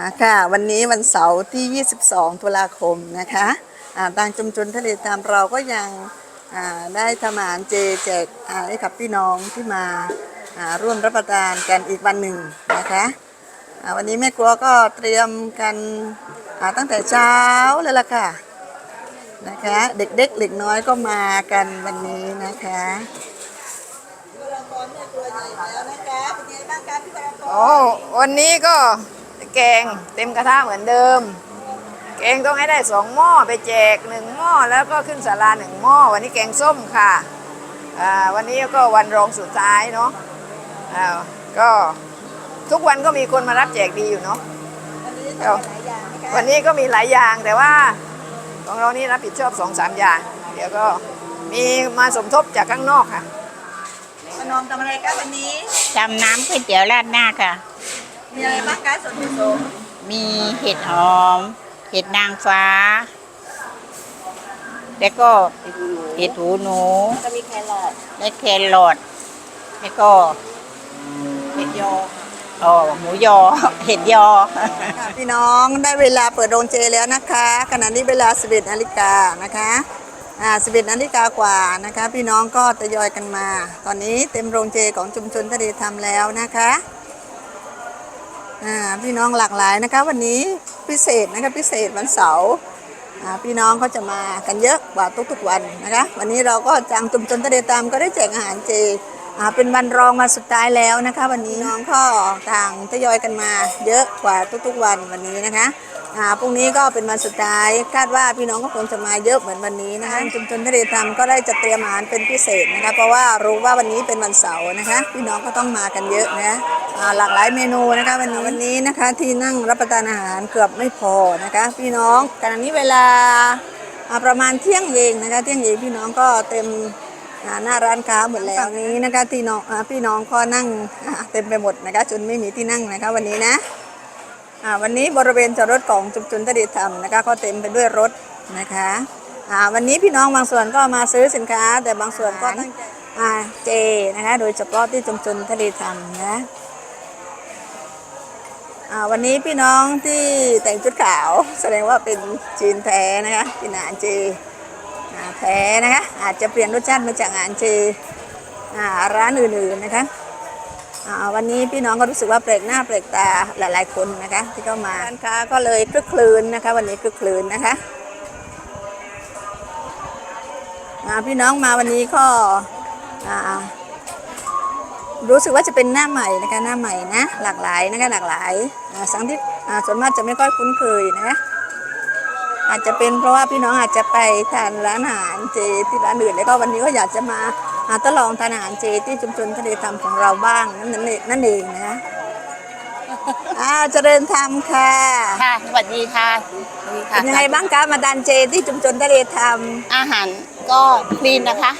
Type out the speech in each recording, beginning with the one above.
อ่าค่ะวันนี้วันเสาร์ที่ 22 ตุลาคมนะคะอ่าทางชุมชนทะเลตามเราก็ยังอ่าได้ทำอาหารเจแจกอ่าให้กับพี่น้องที่มาอ่าร่วมรับประทานกันอีกวันหนึ่งนะคะอ่าวันนี้แม่ครัวก็เตรียมกันอ่าตั้งแต่เช้าเลยล่ะค่ะนะคะเด็กๆเเด็กน้อยก็มากันวันนี้นะคะโอ้วันนี้ก็ แกงเต็มกระทะเหมือนเดิม แกงต้องให้ได้สองหม้อไปแจกหนึ่งหม้อแล้วก็ขึ้นศาลาหนึ่งหม้อวันนี้แกงส้มค่ะอ่าวันนี้ก็วันรองสุดท้ายเนาะอ่าก็ทุกวันก็มีคนมารับแจกดีอยู่เนาะก็วันนี้ก็มีหลายอย่างแต่ว่าของเรานี่รับผิดชอบสองสามอย่าง เดี๋ยวก็มีมาสมทบจากข้างนอกค่ะมานอมทำอะไรกันวันนี้ทำน้ำก๋วยเตี๋ยวราดหน้าค่ะ มีอะไรบ้างคะส่วนผสมมีเห็ดหอม เห็ดนางฟ้า แล้วก็เห็ดหูหนู จะมีแครอทและแครอทแล้วก็เห็ดยออ๋อหมูยอ เห็ดยอ ค่ะพี่น้องได้เวลาเปิดโรงเจแล้วนะคะขณะนี้เวลา 11นาฬิกานะคะอ่า11นาฬิกากว่านะคะ พี่น้องก็ทยอยกันมา ตอนนี้เต็มโรงเจของชุมชนทะเลธรรมแล้วนะคะอ่า พี่น้องหลากหลายนะคะ วันนี้พิเศษนะคะพิเศษวันเสาร์พี่น้องก็จะมากันเยอะกว่าทุกๆวันนะคะ วันนี้เราก็จังจุมจนตะเดตามก็ได้แจกอาหารเจเป็นวันรองมาสุดท้ายแล้วนะคะ วันนี้น้องก็ต่างทยอยกันมาเยอะกว่าทุกๆวันวันนี้นะคะ อ่าพรุ่งนี้ก็เป็นวันสุดท้ายคาดว่าพี่น้องก็คงจะมาเยอะเหมือนวันนี้นะคะชุมชนทะเลธรรมก็ได้จัดเตรียมอาหารเป็นพิเศษนะคะเพราะว่ารู้ว่าวันนี้เป็นวันเสาร์นะคะพี่น้องก็ต้องมากันเยอะนะหลากหลายเมนูนะคะวันนี้วันนี้นะคะที่นั่งรับประทานอาหารเกือบไม่พอนะคะพี่น้องขณะนี้เวลาประมาณเที่ยงเองนะคะเที่ยงเองพี่น้องก็เต็มหน้าร้านค้าหมดแล้วนี้นะคะที่น้องพี่น้องก็นั่งเต็มไปหมดนะคะจนไม่มีที่นั่งนะคะวันนี้นะ วันนี้บริเวณจอดรถของชุมชนทดีธรรมนะคะก็เต็มไปด้วยรถนะคะอ่าวันนี้พี่น้องบางส่วนก็มาซื้อสินค้า แต่บางส่วนก็ตั้งใจอ่าเจนะคะโดยเฉพาะที่ชุมชนทดีธรรมนะอ่าวันนี้พี่น้องที่แต่งชุดขาวแสดงว่าเป็นจีนแท้นะคะกินอาหารเจอ่าแท้นะคะอาจจะเปลี่ยนรสชาติมาจากอาหารเจอ่าร้านอื่นๆนะคะอ่า วันนี้พี่น้องก็รู้สึกว่าแปลกหน้าแปลกตาหลาย ๆ คนนะคะ ที่เข้ามาร้านค้าก็เลยคลึกคลืนนะคะ วันนี้คลึกคลืนนะคะพี่น้องมาวันนี้ก็รู้สึกว่าจะเป็นหน้าใหม่นะคะหน้าใหม่นะหลากหลายนะคะหลากหลายสังที่ส่วนมากจะไม่ค่อยคุ้นเคยนะคะอาจจะเป็นเพราะว่าพี่น้องอาจจะไปทานร้านอาหารเจที่ร้านอื่นแล้วก็วันนี้ก็อยากจะมา หาทดลองทานอาหารเจที่ชุมชนทะเลธรรมของเราบ้างนั่นเองนั่นเองนะอ่าเจริญธรรมค่ะค่ะสวัสดีค่ะสวัสดีค่ะเป็นยังไงบ้างคะมาทานเจที่ชุมชนทะเลธรรม อาหารก็คลีนนะคะ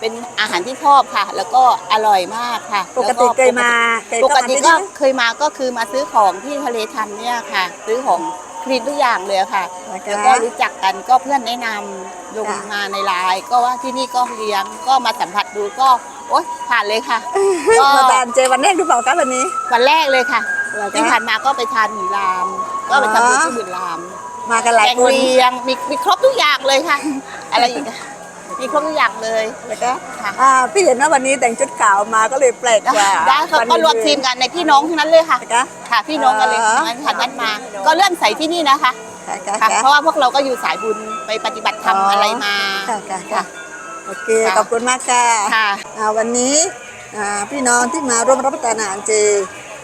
เป็นอาหารที่ชอบค่ะ แล้วก็อร่อยมากค่ะปกติเคยมาเคยปเข้ากมาติที่ก็นี่เคยมาก็คือมาซื้อของที่ทะเลทันเนี่ยค่ะ ซื้อของ คลีนทุกอย่างเลยค่ะแล้วก็รู้จักกันก็เพื่อนแนะนำลงมาในไลน์ก็ว่าที่นี่ก็เลี้ยงก็มาสัมผัสดูก็โอ๊ยผ่านเลยค่ะ ก็มาทานเจวันแรกหรือเปล่าคะวันนี้วันแรกเลยค่ะเหรอคะที่ผ่านมาก็ไปทานหมี่ราม ก็ไปทำบุญที่หมื่นรามมากันหลายแกงคนเลียงมีมีครบทุกอย่างเลยค่ะ อะไรอีกอะมีครบทุกอย่างเลยนะคะค่ะ อ่าพี่เห็นว่าวันนี้แต่งชุดขาวมาก็เลยแปลกกว่าได้ค่ะวันก็อื่นรวมทีมกันในพี่น้องทั้งนั้นเลยค่ะ นะคะ ค่ะพี่น้องกันเลยอ๋องั้นค่ะนัดมา ก็เลื่อนใส่ที่นี่นะคะค่ะค่ะค่ะค่ะเพราะว่าพวกเราก็อยู่สายบุญไปปฏิบัติธรรมอ๋อออะไรมาค่ะค่ะค่ะโอเคค่ะขอบคุณมากค่ะค่ะอ่าวันนี้อ่าพี่น้องที่มาร่วมรับประทานอาหารเจ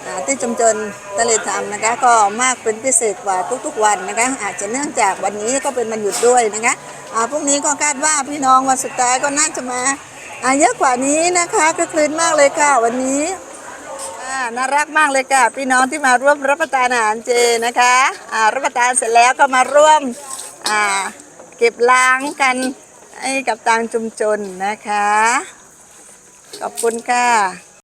อ่าที่ชุมชนทะเลธรรมนะคะก็มากเป็นพิเศษกว่าทุกๆวันนะคะอาจจะเนื่องจากวันนี้ก็เป็นวันหยุดด้วยนะคะอ่าพรุ่งนี้ก็คาดว่าพี่น้องวันสุดท้ายก็น่าจะมาอ่าเยอะกว่านี้นะคะก็คลืนมากเลยค่ะวันนี้อ่า น่ารักมากเลยค่ะพี่น้องที่มาร่วมรับประทานอาหารเจนะคะอ่ารับประทานเสร็จแล้วก็มาร่วมอ่าเก็บล้างกันให้กับทางชุมชนนะคะ ขอบคุณค่ะ